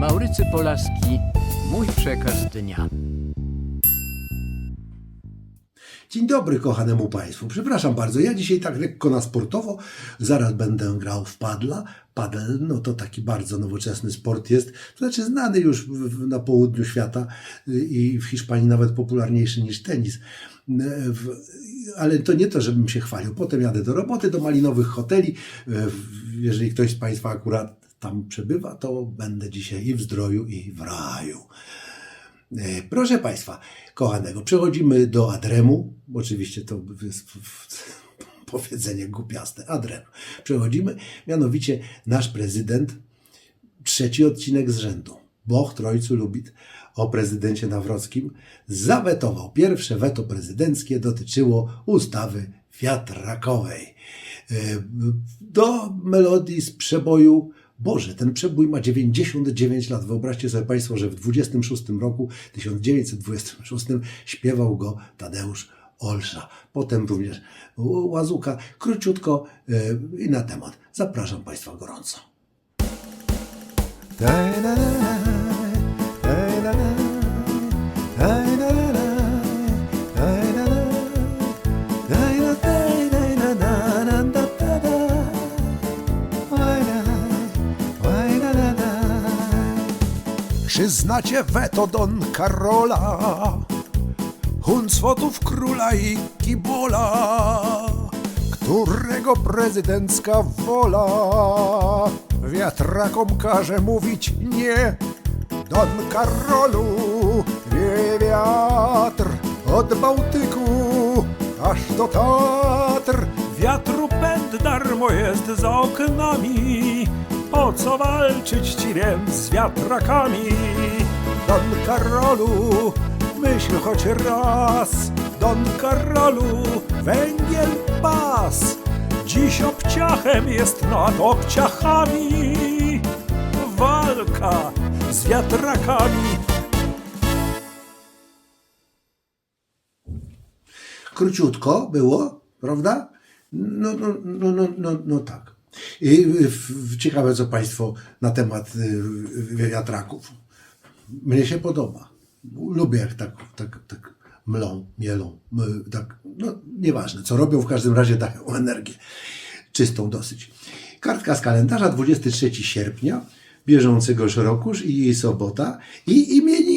Maurycy Polaski, mój przekaz dnia. Dzień dobry kochanemu Państwu. Przepraszam bardzo, ja dzisiaj tak lekko na sportowo. Zaraz będę grał w padla. Padel, no to taki bardzo nowoczesny sport jest. To znaczy znany już na południu świata i w Hiszpanii nawet popularniejszy niż tenis. Ale to nie to, żebym się chwalił. Potem jadę do roboty, do malinowych hoteli. Jeżeli ktoś z Państwa akurat tam przebywa, to będę dzisiaj i w zdroju, i w raju. E, Proszę Państwa, kochanego, przechodzimy do Adremu. Oczywiście to jest powiedzenie głupiaste. Adrem. Przechodzimy, mianowicie nasz prezydent, trzeci odcinek z rzędu, Boch Trojcu Lubit, o prezydencie Nawrockim, zawetował. Pierwsze weto prezydenckie dotyczyło ustawy wiatrakowej. E, Do melodii z przeboju Boże, ten przebój ma 99 lat. Wyobraźcie sobie Państwo, że w 26 roku, 1926, śpiewał go Tadeusz Olsza. Potem również Łazuka. Króciutko e, i na temat. Zapraszam Państwa gorąco. Czy znacie weto Don Karola? Huncwotów króla i kibola, którego prezydencka wola wiatrakom każe mówić nie. Don Karolu wie wiatr od Bałtyku aż do Tatr. Wiatru pęd darmo jest za oknami, po co walczyć ci wiem z wiatrakami? Don Karolu, myśl choć raz, Don Karolu, węgiel pas. Dziś obciachem jest nad obciachami walka z wiatrakami. Króciutko było, prawda? No, no, no, no, no, no tak. I w, ciekawe, co Państwo na temat y, wiatraków. Mnie się podoba. Lubię, jak tak, tak, tak mlą, mielą. Tak, no, nieważne, co robią, w każdym razie dają energię. Czystą dosyć. Kartka z kalendarza 23 sierpnia bieżącegoż rokusz i jej sobota i imieniny.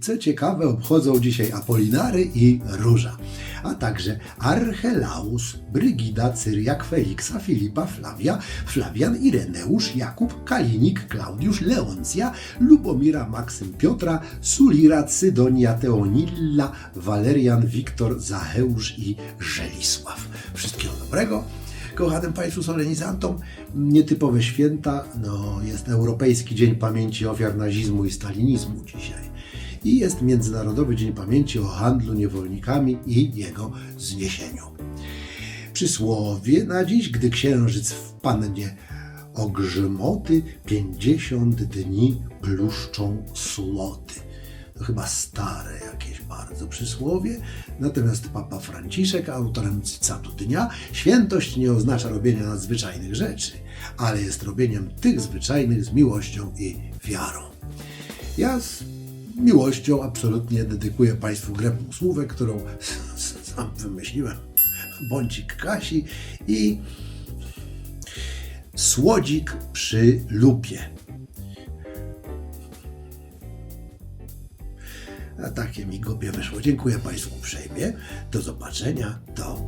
Co ciekawe, obchodzą dzisiaj Apolinary i Róża, a także Archelaus, Brygida, Cyriak, Feliksa, Filipa, Flawia, Flawian, Ireneusz, Jakub, Kalinik, Klaudiusz, Leoncja, Lubomira, Maksym, Piotra, Sulira, Cydonia, Teonilla, Walerian, Wiktor, Zacheusz i Żelisław. Wszystkiego dobrego. Kochanym Państwu solenizantom, nietypowe święta, no jest Europejski Dzień Pamięci Ofiar Nazizmu i Stalinizmu dzisiaj. I jest Międzynarodowy Dzień Pamięci o handlu niewolnikami i jego zniesieniu. Przysłowie na dziś, gdy księżyc wpadnie o grzmoty, pięćdziesiąt dni bluszczą słoty. To chyba stare jakieś bardzo przysłowie. Natomiast Papa Franciszek, autorem cytatu dnia, świętość nie oznacza robienia nadzwyczajnych rzeczy, ale jest robieniem tych zwyczajnych z miłością i wiarą. Ja miłością absolutnie dedykuję Państwu grę półsłówek, którą sam wymyśliłem. Bącik Kasi i słodzik przy lupie. A takie mi głupie wyszło. Dziękuję Państwu uprzejmie. Do zobaczenia. Do